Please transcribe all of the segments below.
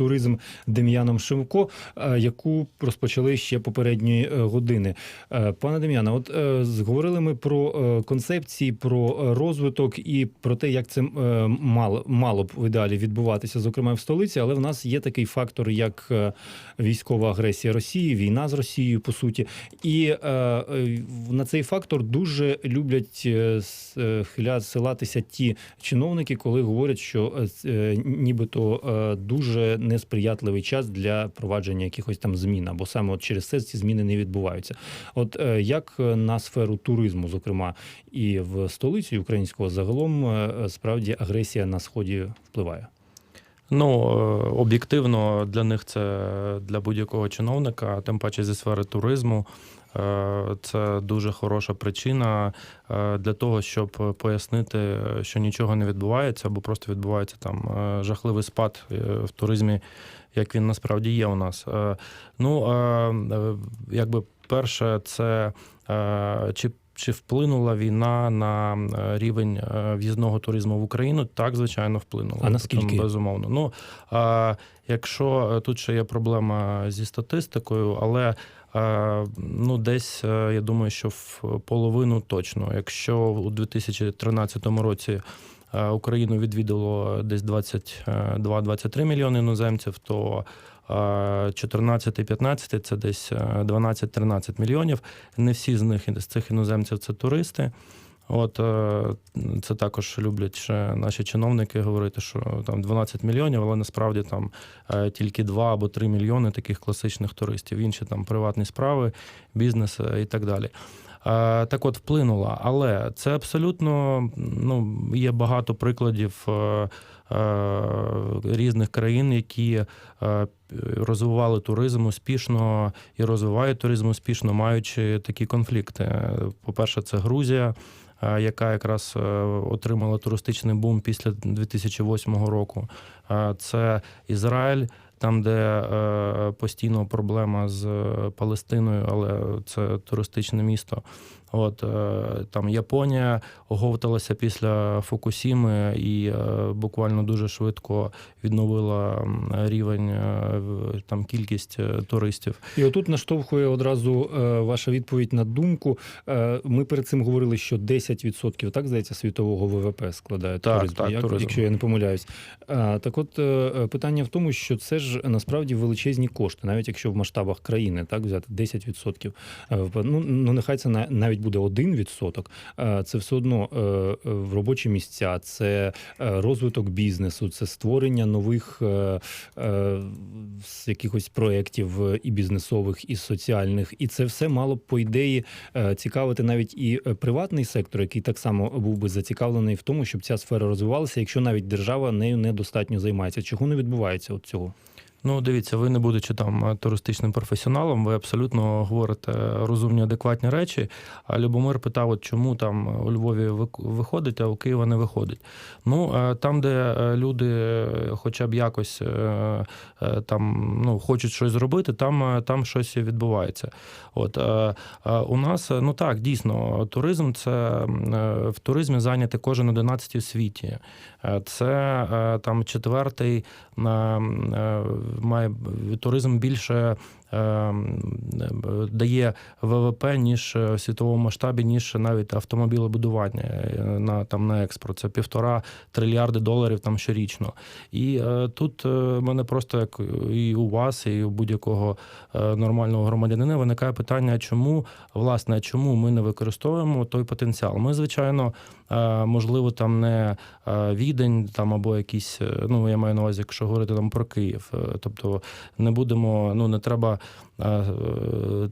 туризм Дем'яном Шимко, е, яку розпочали ще попередньої е, години. Е, Пане Дем'яне, от зговорили ми про концепції, про розвиток і про те, як це мало, мало б в ідеалі відбуватися, зокрема в столиці, але в нас є такий фактор, як військова агресія Росії, війна з Росією, по суті. І на цей фактор дуже люблять с- силатися ті чиновники, коли говорять, що нібито дуже несприятливий час для провадження якихось там змін, або саме от через це ці зміни не відбуваються. От е, як е, на сферу туризму, зокрема, і в столиці українського загалом е, справді агресія на сході впливає. Ну, е, об'єктивно для них це для будь-якого чиновника, тим паче зі сфери туризму. е, Це дуже хороша причина е, для того, щоб пояснити, що нічого не відбувається, або просто відбувається там жахливий спад в туризмі, як він насправді є у нас. Ну, якби перше, це чи чи вплинула війна на е, рівень е, в'їзного туризму в Україну? Так, звичайно, вплинула. А наскільки? Там, безумовно. Ну а якщо е, тут ще є проблема зі статистикою, але ну десь я думаю, що в половину точно. Якщо у 2013 році Україну відвідало десь 22-23 мільйони іноземців, то 14-15 це десь е, 12-13 мільйонів. Не всі з них з цих іноземців це туристи. От е, це також люблять ще наші чиновники говорити, що там 12 мільйонів, але насправді там е, тільки 2 або 3 мільйони таких класичних туристів. Інші там приватні справи, бізнес е, і так далі. Е, Так от вплинула, але це абсолютно ну, є багато прикладів е, е, різних країн, які е, розвивали туризм успішно і розвивають туризм успішно, маючи такі конфлікти. По-перше, це Грузія. е, Яка якраз е, отримала туристичний бум після 2008 року. Е, Це Ізраїль, там, де е, постійно проблема з е, Палестиною, але це туристичне місто. От е, там Японія оговталася після Фукусіми і е, буквально дуже швидко відновила рівень е, там кількість туристів. І отут наштовхує одразу ваша відповідь на думку. Ми перед цим говорили, що 10% так здається світового ВВП складає Так, туризм, так, як- туризм. якщо я не помиляюсь. Так, от питання в тому, що це ж насправді величезні кошти, навіть якщо в масштабах країни так взяти 10%. Е, в- ну, ну нехай це на- навіть буде 1%. е, Це все одно е, е, в робочі місця, це розвиток бізнесу, це створення нових якихось проєктів і бізнесових, і соціальних. І це все мало б, по ідеї, цікавити навіть і приватний сектор, який так само був би зацікавлений в тому, щоб ця сфера розвивалася, якщо навіть держава нею недостатньо займається. Чого не відбувається от цього? Ну, дивіться, ви не будучи там е, туристичним професіоналом, ви абсолютно говорите розумні, адекватні речі. А Любомир питав, от чому там у Львові виходить, а у Києва не виходить. Ну, е, там, де е, люди хоча б якось там ну, хочуть щось зробити, там, там щось відбувається. От у нас, ну так, дійсно, туризм це в туризмі зайняти кожен одинадцятий у світі. Це там четвертий має туризм більше е, е, дає ВВП ніж е, в світовому масштабі, ніж навіть автомобілебудування е, на там на експорт. Це півтора трильярди доларів там щорічно. І е, тут мене просто як і у вас, і у будь-якого нормального громадянина виникає питання, чому власне чому ми не використовуємо той потенціал. Ми, звичайно, можливо, там не відень, там або якісь, ну я маю на увазі, якщо говорити там про Київ. Тобто не будемо, ну не треба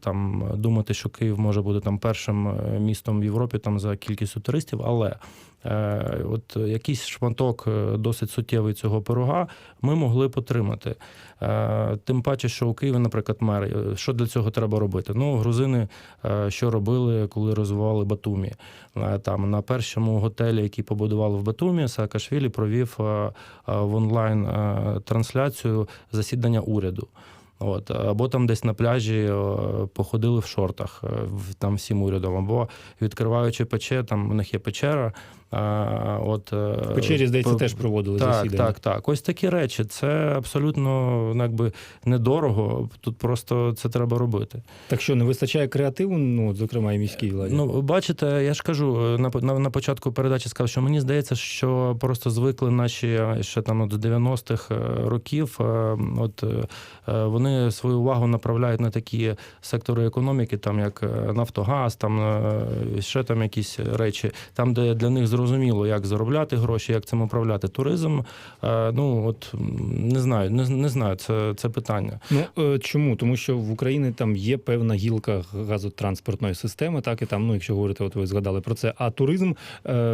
там думати, що Київ може бути там першим е, містом в Європі там за кількістю туристів, але е, от якийсь шматок е, досить суттєвий цього пирога ми могли б отримати. Е, Тим паче, що у Києві, наприклад, мер, е, що для цього треба робити? Ну, грузини е, що робили, коли розвивали Батумі. Е, Там на першому готелі, який побудували в Батумі, Саакашвілі провів е, е, в онлайн е, трансляцію засідання уряду. От, або там десь на пляжі е, походили в шортах, е, в- там всім урядом, або відкриваючи пече, там у них є печера. е, От, В печері, здається, теж проводили так, засідання. так, так. Ось такі речі. Це абсолютно ну, якби недорого. Тут просто це треба робити. Так що не вистачає креативу, ну, зокрема, і міській владі. Ну, бачите, я ж кажу е, на, на, на початку передачі сказав, що мені здається, що просто звикли наші е, ще там от з 90-х е, років. е, От е, е, вони свою увагу направляють на такі сектори економіки, там як е, Нафтогаз, там е, ще там якісь речі, там, де для них зрозуміло, як заробляти гроші, як цим управляти туризм. е, Ну от не знаю, не, не знаю, це, це питання. Ну чому? Тому що в Україні там є певна гілка газотранспортної системи, так і там, ну якщо говорити, от ви згадали про це. А туризм,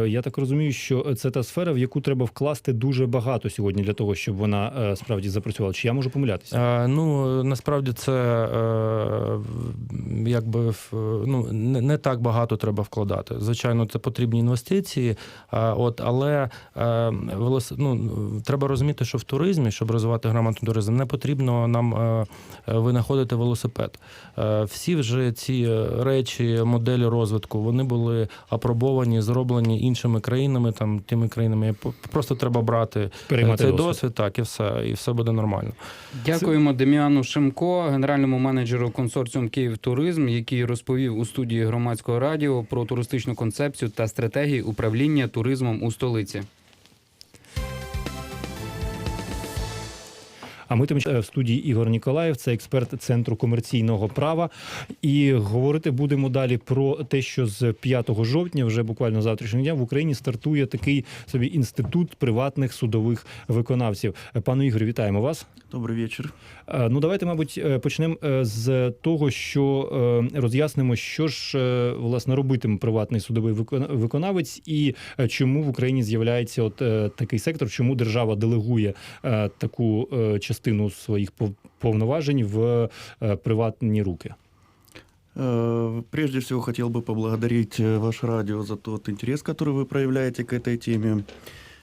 я так розумію, що це та сфера, в яку треба вкласти дуже багато сьогодні для того, щоб вона справді запрацювала. Чи я можу помилятися? Е, Ну насправді це е, якби в- ну, не, не так багато треба вкладати. Звичайно, це потрібні інвестиції. е, От, але е, велос- ну, треба розуміти, що в туризмі, щоб розвивати грамотний туризм, не потрібно нам винаходити велосипед. Е, Всі вже ці речі, моделі розвитку, вони були апробовані, зроблені іншими країнами, там тими країнами. Просто треба брати Переймати цей досвід. досвід, так і все, і все буде нормально. Дякуємо Дем'яну Шимко, генеральному менеджеру консорціум Київ Туризм, який розповів у студії громадського радіо про туристичну концепцію та стратегії управління туризмом у столиці. А ми тим в студії Ігор Ніколаєв, це експерт центру комерційного права. І говорити будемо далі про те, що з 5 жовтня, вже буквально завтрашнього дня, в Україні стартує такий собі інститут приватних судових виконавців. Пане Ігорю, вітаємо вас. Добрый вечер. Е, Ну, давайте, мабуть, е, почнемо е, з того, що е, роз'яснимо, що ж е, власне робитиме приватний судовий виконавець, і е, чому в Україні з'являється от е, такий сектор, чому держава делегує е, таку е, частину своїх пов- повноважень в приватні руки. Прежде всего хотел бы поблагодарить э, ваш радио за тот интерес, который вы проявляете к этой теме.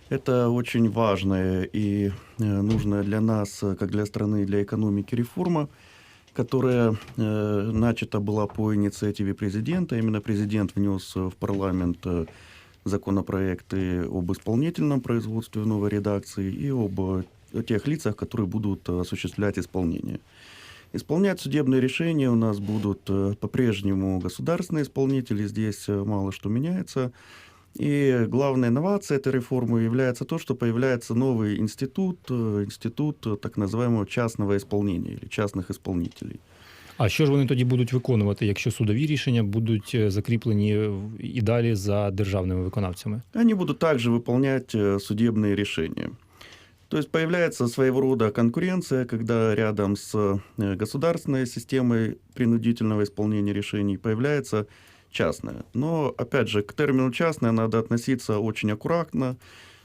Это очень важная и э, нужная для нас, э, как для страны, для экономики реформа, которая э, начата была по инициативе президента. Именно президент внес в парламент законопроекты об исполнительном производстве в новой редакции и об э, тех лицах, которые будут э, осуществлять исполнение. Исполнять судебные решения у нас будут э, по-прежнему государственные исполнители, здесь э, мало что меняется. И главная инновация этой реформы является то, что появляется новый інститут, э, институт э, так называемого частного исполнения или частных исполнителей. А що ж вони тоді будуть виконувати, якщо судові рішення будуть е, закріплені в- і далі за державними виконавцями? Они будут также выполнять э, судебные решения. То есть появляется своего рода конкуренция, когда рядом с э, государственной системой принудительного исполнения решений появляется частная. Но, опять же, к термину «частная» надо относиться очень аккуратно,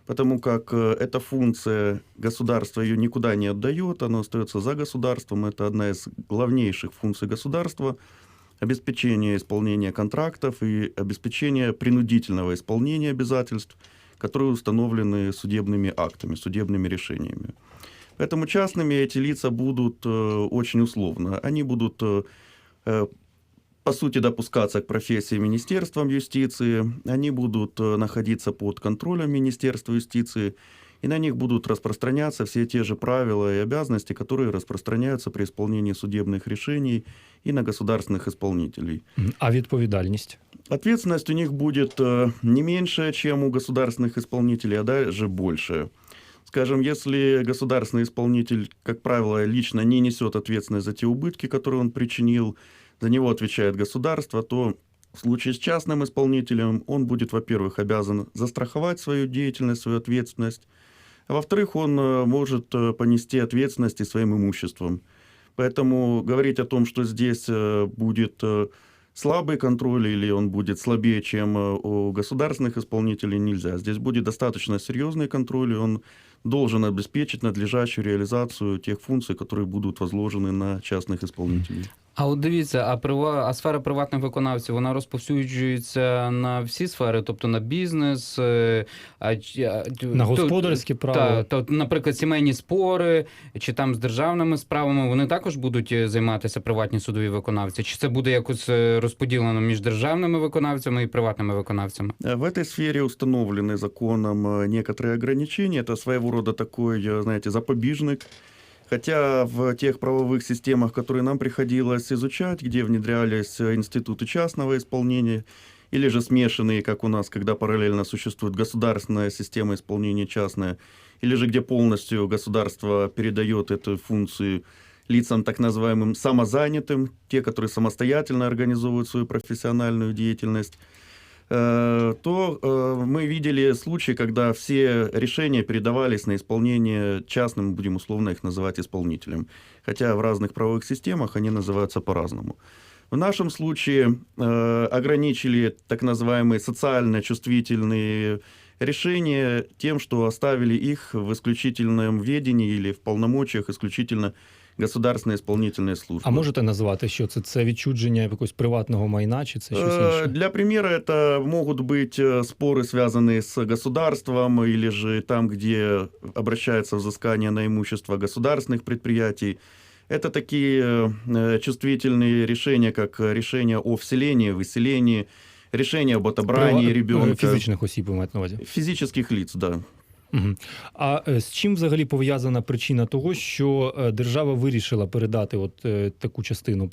потому как э, эта функция государства ее никуда не отдает, она остается за государством. Это одна из главнейших функций государства – обеспечение исполнения контрактов и обеспечение принудительного исполнения обязательств, которые установлены судебными актами, судебными решениями. Поэтому частными эти лица будут э, очень условно. Они будут, э, э, по сути, допускаться к профессии Министерством юстиции, они будут э, находиться под контролем Министерства юстиции, и на них будут распространяться все те же правила и обязанности, которые распространяются при исполнении судебных решений и на государственных исполнителей. Мгм. А відповідальність? Ответственность у них будет э, не меньше, чем у государственных исполнителей, а даже больше. Скажем, если государственный исполнитель, как правило, лично не несет ответственность за те убытки, которые он причинил, за него отвечает государство, то в случае с частным исполнителем он будет, во-первых, обязан застраховать свою деятельность, свою ответственность, а во-вторых, он э, может э, понести ответственность и своим имуществом. Поэтому говорить о том, что здесь будет слабый контроль или он будет слабее, чем э, у государственных исполнителей, нельзя. Здесь будет достаточно серьезный контроль, и он должен обеспечить надлежащую реализацию тех функций, которые будут возложены на частных исполнителей. А от дивіться, а прива... а сфера приватних виконавців вона розповсюджується на всі сфери, тобто на бізнес, е, а, ч- а, т- На то- господарське право. Та, то, наприклад, сімейні спори чи там з державними справами вони також будуть е, займатися приватні судові виконавці? Чи це буде якось е, розподілено між державними виконавцями і приватними виконавцями? Э, В этой сфере установлены законом э, некоторые ограничения. Это своего рода такой, э, знаете, запобежник. Хотя в тех правовых системах, которые нам приходилось изучать, где внедрялись э, институты частного исполнения, или же смешанные, как у нас, когда параллельно существует государственная система исполнения частная, или же где полностью государство передает эту функцию лицам так называемым самозанятым, те, которые самостоятельно организовывают свою профессиональную деятельность, то э, мы видели случаи, когда все решения передавались на исполнение частным, будем условно их называть исполнителем. Хотя в разных правовых системах они называются по-разному. В нашем случае э, ограничили так называемые социально чувствительные решения тем, что оставили их в исключительном ведении или в полномочиях исключительно государственной исполнительной службы. А можете назвати, що це? Це відчудження якогось приватного майна, чи це щось Э, інше? Для примера это могут быть э, споры, связанные с государством, или же там, где обращается взыскание на имущество государственных предприятий. Это такие э, чувствительные решения, как решение о вселении, выселении, решение об отобрании Права- ребенка. Фізичних осіб ви маєте на увазі. Физических лиц, да. А е, з чим взагалі пов'язана причина того, що е, держава вирішила передати от е, таку частину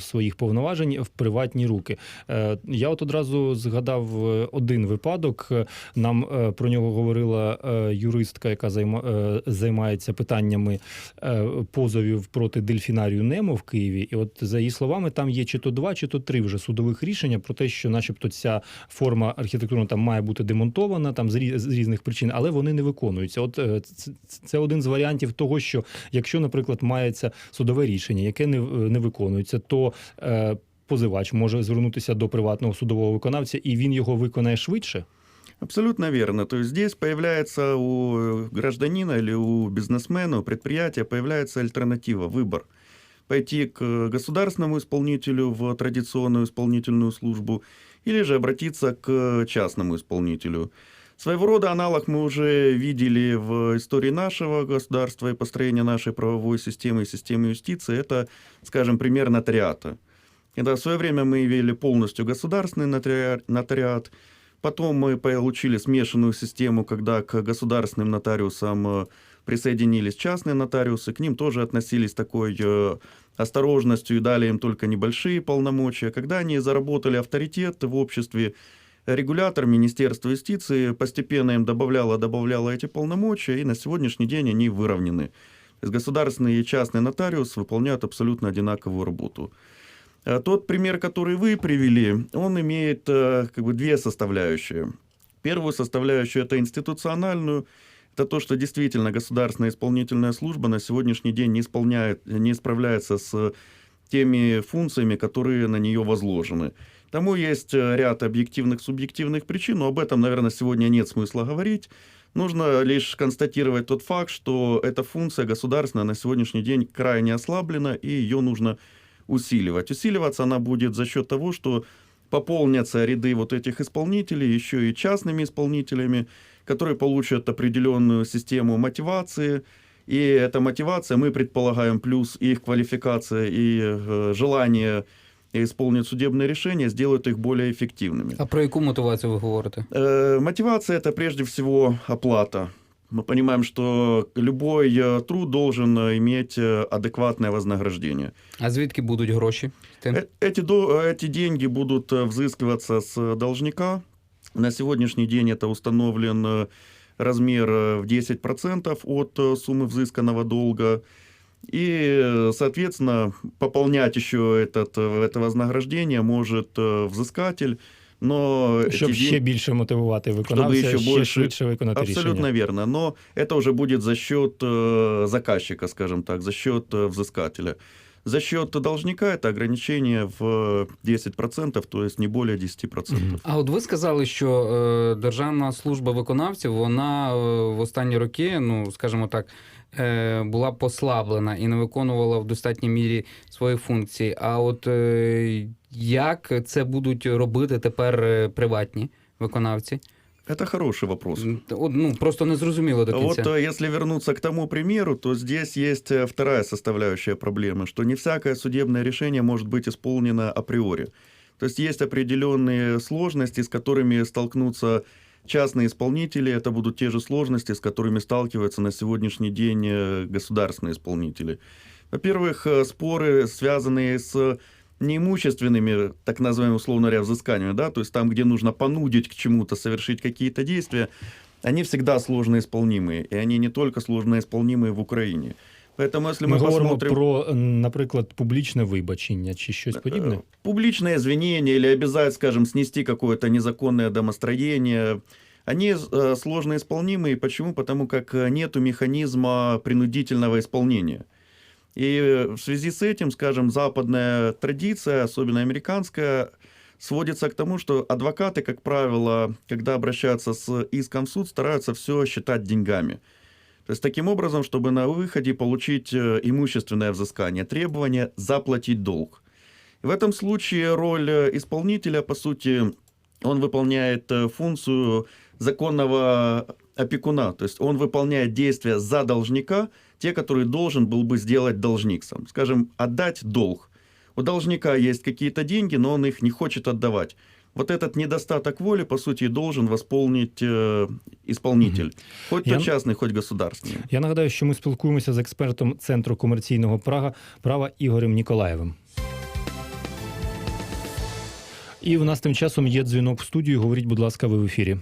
своїх повноважень в приватні руки? Я от одразу згадав один випадок. Нам про нього говорила юристка, яка займається питаннями позовів проти дельфінарію Немо в Києві. І от за її словами, там є чи то два, чи то три вже судових рішення про те, що, начебто, ця форма архітектурна там має бути демонтована там з різних причин, але вони не виконуються. От е, це, один з варіантів того, що якщо, наприклад, мається судове рішення, яке не, не виконується, то е, позивач може звернутися до приватного судового виконавця, і він його виконає швидше. Абсолютно верно. То есть здесь появляется у гражданина или у бизнесмена, у предприятия появляется альтернатива, выбор. Пойти к государственному исполнителю в традиционную исполнительную службу или же обратиться к частному исполнителю. Своего рода аналог мы уже видели в истории нашего государства и построения нашей правовой системы и системы юстиции. Это, скажем, пример нотариата. Когда в свое время мы ввели полностью государственный нотариат, Потом мы получили смешанную систему, когда к государственным нотариусам э, присоединились частные нотариусы, к ним тоже относились такой э, осторожностью и дали им только небольшие полномочия. Когда они заработали авторитет в обществе, регулятор Министерства юстиции постепенно им добавляло, добавляло эти полномочия, и на сегодняшний день они выровнены. То есть государственный и частный нотариус выполняют абсолютно одинаковую работу. Э, Тот пример, который вы привели, он имеет э, как бы две составляющие. Первую составляющую это институциональную. Это то, что действительно государственная исполнительная служба на сегодняшний день не, исполняет, не справляется с теми функциями, которые на нее возложены. Тому есть э, ряд объективных, субъективных причин, но об этом, наверное, сегодня нет смысла говорить. Нужно лишь констатировать тот факт, что эта функция государственная на сегодняшний день крайне ослаблена, и ее нужно усиливать. Усиливаться она будет за счет того, что пополнятся ряды вот этих исполнителей еще и частными исполнителями, которые получат определенную систему мотивации. И эта мотивация, мы предполагаем, плюс их квалификация и э, желание исполнить судебные решения, сделают их более эффективными. А про яку мотивацію ви говорите? Э, Мотивация это прежде всего оплата. Мы понимаем, что любой э, труд должен э, иметь э, адекватное вознаграждение. А звідки будуть гроші? з тим? Э, Эти, до- эти деньги будут э, взыскиваться с должника. На сегодняшний день это установлен э, размер э, в 10% от э, суммы взысканного долга. И, э, соответственно, пополнять еще этот, э, это вознаграждение может э, взыскатель, но Щоб эти ще ден- більше мотивувати виконавця, ще ще, більше- швидше виконати Абсолютно рішення. верно. Но это уже будет за счет э, заказчика, скажем так, за счет э, взыскателя. За счет должника это ограничение в 10%, то есть не более 10%. Мгм. А от ви сказали, що е, Державна служба виконавців вона е, в останні роки, ну скажімо так, е, була послаблена і не виконувала в достатній мірі свої функції. А от е, як це будуть робити тепер е, приватні виконавці? Это хороший вопрос. От, ну, просто не зрозуміло до Вот кінця. э, если вернуться к тому примеру, то здесь есть э, вторая составляющая проблемы, что не всякое судебное решение может быть исполнено априори. То есть есть определенные сложности, с которыми столкнутся Частные исполнители, это будут те же сложности, с которыми сталкиваются на сегодняшний день э, государственные исполнители. Во-первых, э, споры, связанные с неимущественными, так называемыми, условно говоря, взысканиями, да, то есть там, где нужно понудить к чему-то, совершить какие-то действия, они всегда сложно исполнимые, и они не только сложно исполнимые в Украине. Поэтому, если мы, Ми говоримо посмотрим... про, е, наприклад, публічне вибачення чи щось подібне. Э, Публичное извинение или обязать, скажем, снести какое-то незаконное домостроение, они э, сложно исполнимые. Почему? Потому как э, нету механизма принудительного исполнения. И э, в связи с этим, скажем, западная традиция, особенно американская, сводится к тому, что адвокаты, как правило, когда обращаются с иском в суд, стараются все считать деньгами. То есть таким образом, чтобы на выходе получить э, имущественное взыскание, требование заплатить долг. В этом случае роль э, исполнителя, по сути, он выполняет э, функцию законного опекуна. То есть он выполняет действия за должника, те, которые должен был бы сделать должник сам. Скажем, отдать долг. У должника есть какие-то деньги, но он их не хочет отдавать. Вот этот недостаток воли, по сути, и должен восполнить э, исполнитель. Хоть Я- то частный, хоть государственный. Я нагадаю, що ми спілкуємося з експертом Центру комерційного права права Ігорем Ніколаєвим. І у нас тим часом є дзвінок в студію. Говоріть, будь ласка, ви в ефірі.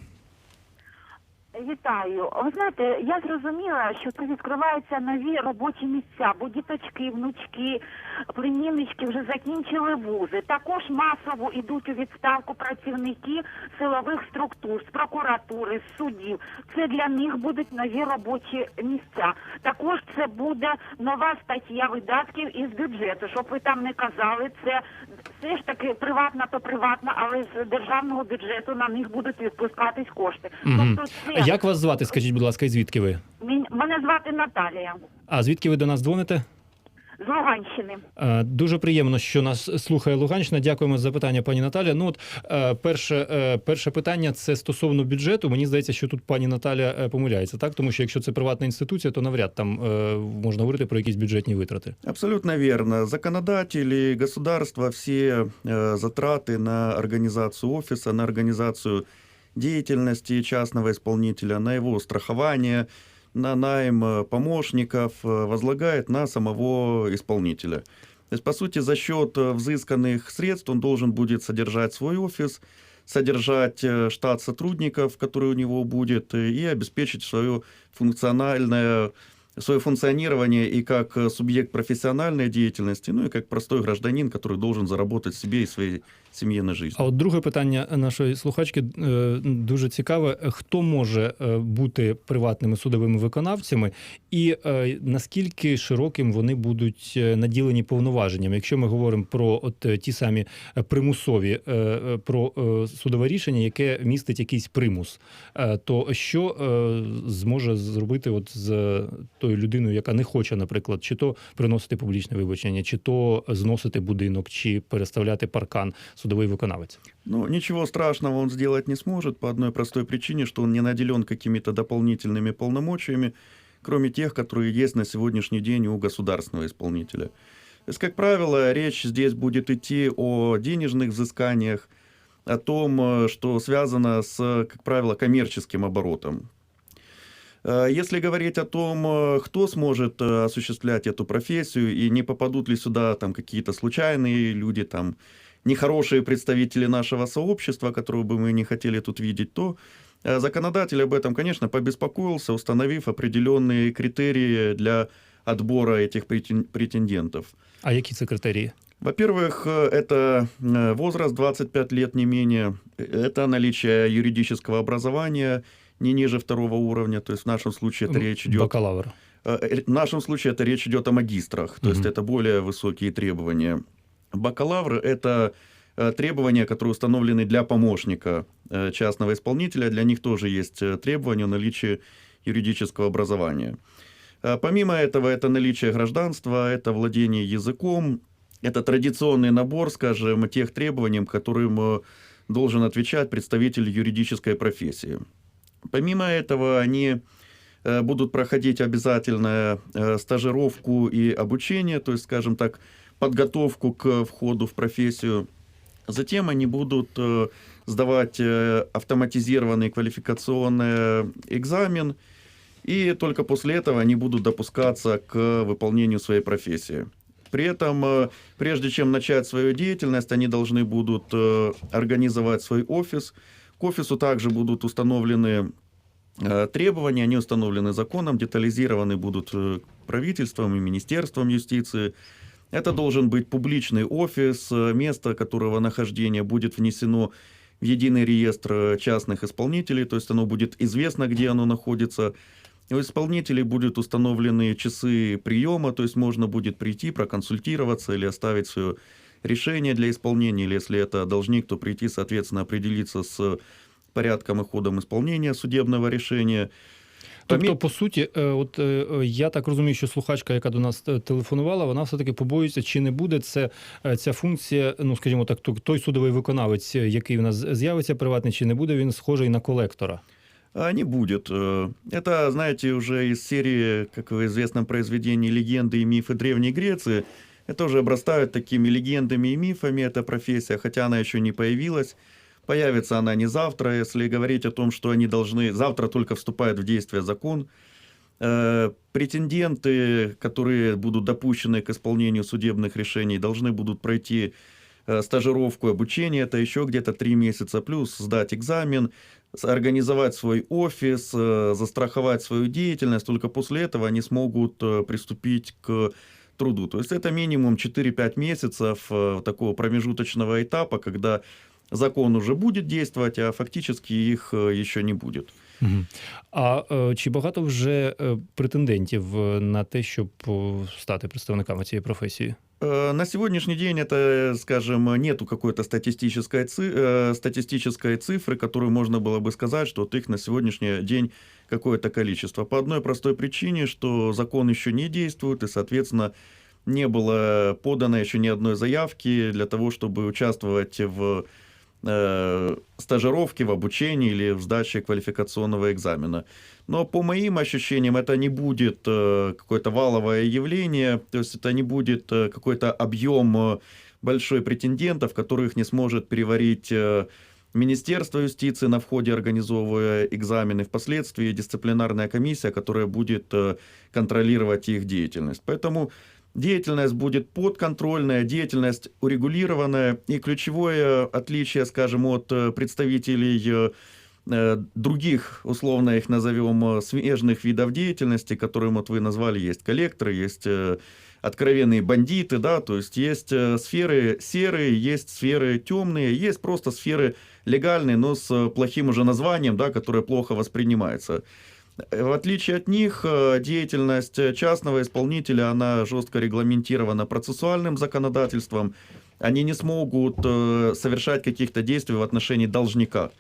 Вітаю. Ви знаєте, я зрозуміла, що це відкриваються нові робочі місця, бо діточки, внучки, племіннички вже закінчили вузи. Також масово йдуть у відставку працівники силових структур, з прокуратури, з судів. Це для них будуть нові робочі місця. Також це буде нова стаття видатків із бюджету. Щоб ви там не казали, це все ж таки приватна, то приватна, але з державного бюджету на них будуть відпускатись кошти. Тобто це Як вас звати? Скажіть, будь ласка, і звідки ви? Мен- Мене звати Наталія А звідки ви до нас дзвоните? з Луганщини. Е, Дуже приємно, що нас слухає Луганщина. Дякуємо за запитання, пані Наталя. Ну от е, перше, е, перше питання це стосовно бюджету. Мені здається, що тут пані Наталя е, помиляється, так тому що якщо це приватна інституція, то навряд там е, можна говорити про якісь бюджетні витрати. Абсолютно верно. Законодатели, государства, все э, затраты на организацию офиса, на организацию деятельности частного исполнителя, на его страхование, на найм э, помощников э, возлагает на самого исполнителя. То есть, по сути, за счет э, взысканных средств он должен будет содержать свой офис, содержать штат сотрудников, который у него будет, и обеспечить свое функциональное свое функционирование и как субъект профессиональной деятельности, ну и как простой гражданин, который должен заработать себе и своей семье на жизнь. А от друге питання нашої слухачки е, дуже цікаве: хто може е, бути приватними судовими виконавцями, і е, наскільки широким вони будуть наділені повноваженнями? Якщо ми говоримо про от ті самі примусові про судове рішення, яке містить якийсь примус, то що зможе зробити от з тою людиною, яка не хоче, наприклад, чи то приносити публічне вибачення, чи то зносити будинок, чи переставляти паркан судовий виконавець? Ну, ничего страшного он сделать не сможет по одной простой причине, что он не наделен какими-то дополнительными полномочиями, кроме тех, которые есть на сегодняшний день у государственного исполнителя. То есть, как правило, речь здесь будет идти о денежных взысканиях, о том, э, что связано с, как правило, коммерческим оборотом. Э, Если говорить о том, э, кто сможет осуществлять эту профессию и не попадут ли сюда там какие-то случайные люди, там нехорошие представители нашего сообщества, которого бы мы не хотели тут видеть, то э, законодатель об этом, конечно, побеспокоился, установив определенные критерии для отбора этих претен- претендентов. А які це критерії? Во-первых, э, это э, возраст 25 лет не менее, это наличие юридического образования не ниже второго уровня, то есть в нашем случае это речь идет Бакалавр. Э, э, В нашем случае это речь идет о магистрах, то есть Мгм. это более высокие требования. Бакалавр – это э, требования, которые установлены для помощника э, частного исполнителя. Для них тоже есть э, требования о наличии юридического образования. Помимо этого, это наличие гражданства, это владение языком, это традиционный набор, скажем, тех требований, которым должен отвечать представитель юридической профессии. Помимо этого, они будут проходить обязательно стажировку и обучение, то есть, скажем так, подготовку к входу в профессию. Затем они будут э, сдавать э, автоматизированный квалификационный экзамен, и только после этого они будут допускаться к выполнению своей профессии. При этом, э, прежде чем начать свою деятельность, они должны будут организовать свой офис. К офису также будут установлены требования, они установлены законом, детализированы будут правительством и Министерством юстиции. Это должен быть публичный офис, э, место которого нахождения будет внесено в единый реестр э, частных исполнителей, то есть оно будет известно, где оно находится. У исполнителей будут установлены часы приема, то есть можно будет прийти, проконсультироваться или оставить свое решение для исполнения, или если это должник, то прийти, соответственно, определиться с порядком и ходом исполнения судебного решения. Тобто, Помі- по суті, е, от е, е, я так розумію, що слухачка, яка до нас е, телефонувала, вона все-таки побоюється, чи не буде це е, ця функція, ну скажімо так, то- той судовий виконавець, е, який у нас з'явиться приватний, чи не буде він схожий на колектора. А не будет. Э, Это, знаете, уже из серии, как в известном произведении «Легенды и мифы Древней Греции». Это уже обрастают такими легендами и мифами, эта профессия, хотя она еще не появилась. Появится она не завтра, если говорить о том, что они должны... Завтра только вступает в действие закон. Э, Претенденты, которые будут допущены к исполнению судебных решений, должны будут пройти э, стажировку, обучение, это еще где-то три месяца, плюс сдать экзамен, организовать свой офис, э, застраховать свою деятельность. Только после этого они смогут приступить к труду. То есть это минимум 4-5 месяцев такого промежуточного этапа, когда закон уже будет действовать, а фактически их э, еще не будет. Мгм. А е, чи багато вже е, претендентів е, на те, щоб е, стати представниками цієї професії? Э, На сегодняшний день это, скажем, нету какой-то статистической, ци- э, статистической цифры, которую можно было бы сказать, что вот их на сегодняшний день какое-то количество. По одной простой причине, что закон еще не действует, и, соответственно, не было подано еще ни одной заявки для того, чтобы участвовать в э, стажировке, в обучении или в сдаче квалификационного экзамена. Но по моим ощущениям это не будет э, какое-то валовое явление, то есть это не будет э, какой-то объем большой претендентов, которых не сможет переварить Министерство юстиции на входе, организовывая экзамены, впоследствии дисциплинарная комиссия, которая будет контролировать их деятельность. Поэтому деятельность будет подконтрольная, деятельность урегулированная, и ключевое отличие, скажем, от э, представителей э, э, других, условно их назовем, э, смежных видов деятельности, которые вот вы назвали, есть коллекторы, есть э, откровенные бандиты, да, то есть есть э, сферы серые, есть сферы темные, есть просто сферы легальные, но с э, плохим уже названием, да, которое плохо воспринимается. В отличие от них, э, деятельность частного исполнителя, она жестко регламентирована процессуальным законодательством. Они не смогут э, совершать каких-то действий в отношении должника.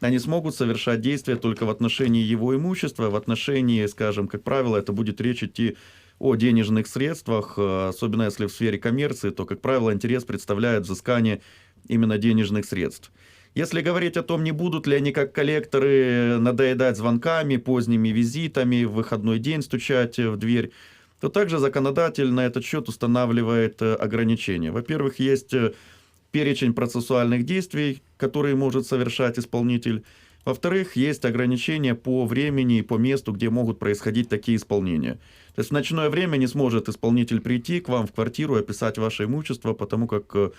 Они смогут совершать действия только в отношении его имущества, в отношении, скажем, как правило, это будет речь идти о денежных средствах, э, особенно если в сфере коммерции, то, как правило, интерес представляет взыскание именно денежных средств. Если говорить о том, не будут ли они как коллекторы надоедать звонками, поздними визитами, в выходной день стучать в дверь, то также законодатель на этот счет устанавливает э, ограничения. Во-первых, есть э, перечень процессуальных действий, которые может совершать исполнитель. Во-вторых, есть ограничения по времени и по месту, где могут происходить такие исполнения. То есть в ночное время не сможет исполнитель прийти к вам в квартиру и описать ваше имущество, потому как э,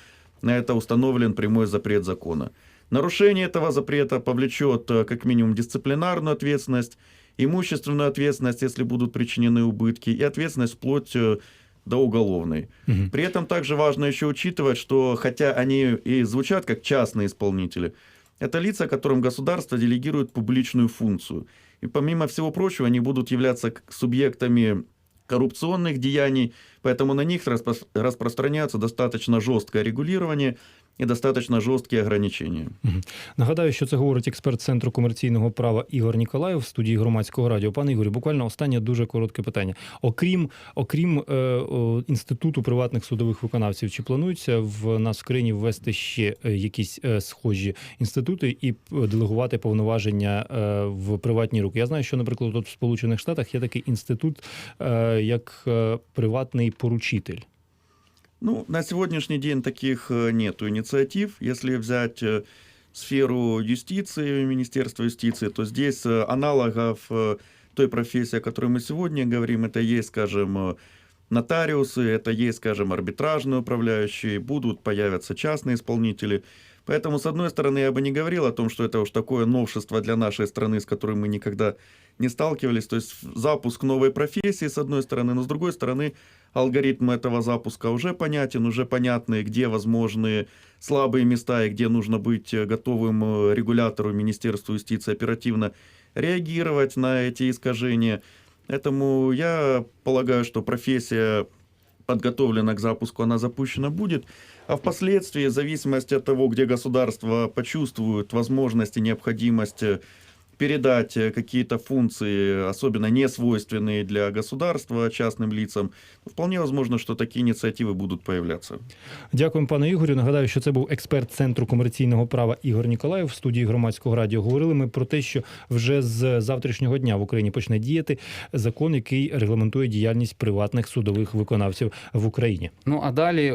на это установлен прямой запрет закона. Нарушение этого запрета повлечет э, как минимум дисциплинарную ответственность, имущественную ответственность, если будут причинены убытки, и ответственность вплоть э, до уголовной. Мгм. При этом также важно еще учитывать, что хотя они и звучат как частные исполнители, это лица, которым государство делегирует публичную функцию. И помимо всего прочего, они будут являться субъектами коррупционных деяний, Поэтому на них распро- распространяется достаточно жесткое регулирование и достаточно жесткие ограничения. Нагадаю, що це говорить експерт Центру комерційного права Ігор Ніколаєв в студії громадського радіо. Пане Ігорі, буквально останнє дуже коротке питання. Окрім окрім е, о, інституту приватних судових виконавців, чи планується в нас в країні ввести ще е, якісь е, схожі інститути і е, делегувати повноваження е, в приватні руки? Я знаю, що, наприклад, тут в Сполучених Штатах є такий інститут, е, як е, приватний поручитель. Ну, на сегодняшний день таких э, нету инициатив. Если взять э, сферу юстиции, Министерства юстиции, то здесь э, аналогов той профессии, о которой мы сегодня говорим, это есть, скажем, нотариусы, это есть, скажем, арбитражные управляющие, будут появятся частные исполнители. Поэтому, с одной стороны, я бы не говорил о том, что это уж такое новшество для нашей страны, с которым мы никогда не сталкивались. То есть запуск новой профессии, с одной стороны, но с другой стороны, алгоритм этого запуска уже понятен, уже понятны, где возможны слабые места и где нужно быть э, готовым э, регулятору Министерству юстиции оперативно реагировать на эти искажения. Поэтому я полагаю, что профессия подготовлена к запуску, она запущена будет. А впоследствии, в зависимости от того, где государство почувствует возможность и необходимость э, передать э, какие-то функции, особенно не свойственные для государства, частным лицам, вполне возможно, что такие инициативы будут появляться. Дякуємо, пане Ігорю. Нагадаю, що це був експерт Центру комерційного права Ігор Ніколаєв в студії громадського радіо. Говорили ми про те, що вже з завтрашнього дня в Україні почне діяти закон, який регламентує діяльність приватних судових виконавців в Україні. Ну а далі